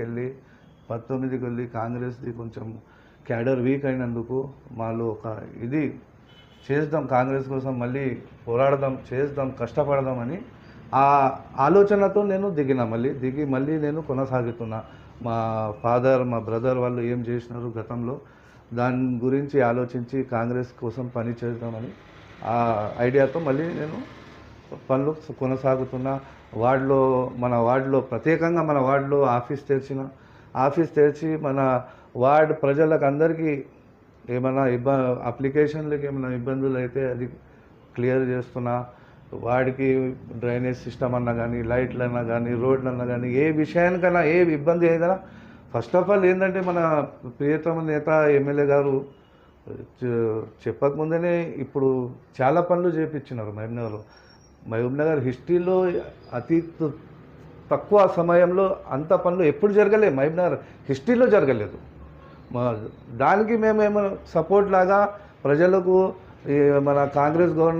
వెళ్ళి పంతొమ్మిదికి వెళ్ళి కాంగ్రెస్ది కొంచెం క్యాడర్ వీక్ అయినందుకు మాలో ఒక ఇది చేద్దాం కాంగ్రెస్ కోసం మళ్ళీ పోరాడదాం చేద్దాం కష్టపడదామని ఆ ఆలోచనతో నేను దిగిన మళ్ళీ దిగి మళ్ళీ నేను కొనసాగుతున్నా. మా ఫాదర్ మా బ్రదర్ వాళ్ళు ఏం చేసినారు గతంలో దాని గురించి ఆలోచించి కాంగ్రెస్ కోసం పని చేద్దామని ఆ ఐడియాతో మళ్ళీ నేను పనులు కొనసాగుతున్న వార్డులో మన వార్డులో ప్రత్యేకంగా మన వార్డులో ఆఫీస్ తెరిచిన ఆఫీస్ తెరిచి మన వార్డ్ ప్రజలకు అందరికీ ఏమైనా ఇబ్బ అప్లికేషన్లకి ఏమైనా ఇబ్బందులు అయితే అది క్లియర్ చేస్తున్నా. వాడికి డ్రైనేజ్ సిస్టమ్ అన్నా కానీ లైట్లు అన్నా కానీ రోడ్లు అన్నా కానీ ఏ విషయానికైనా ఏ ఇబ్బంది ఏదైనా ఫస్ట్ ఆఫ్ ఆల్ ఏంటంటే మన ప్రియతమ నేత ఎమ్మెల్యే గారు చెప్పకముందనే ఇప్పుడు చాలా పనులు చేపించినారు మహబూబ్నగర్ మహబూబ్నగర్ హిస్టరీలో అతి తక్కువ సమయంలో అంత పనులు ఎప్పుడు జరగలేదు మహబూబ్నగర్ హిస్టరీలో జరగలేదు. మా దానికి మేమేమో సపోర్ట్ లాగా ప్రజలకు మన కాంగ్రెస్ గవర్నమెంట్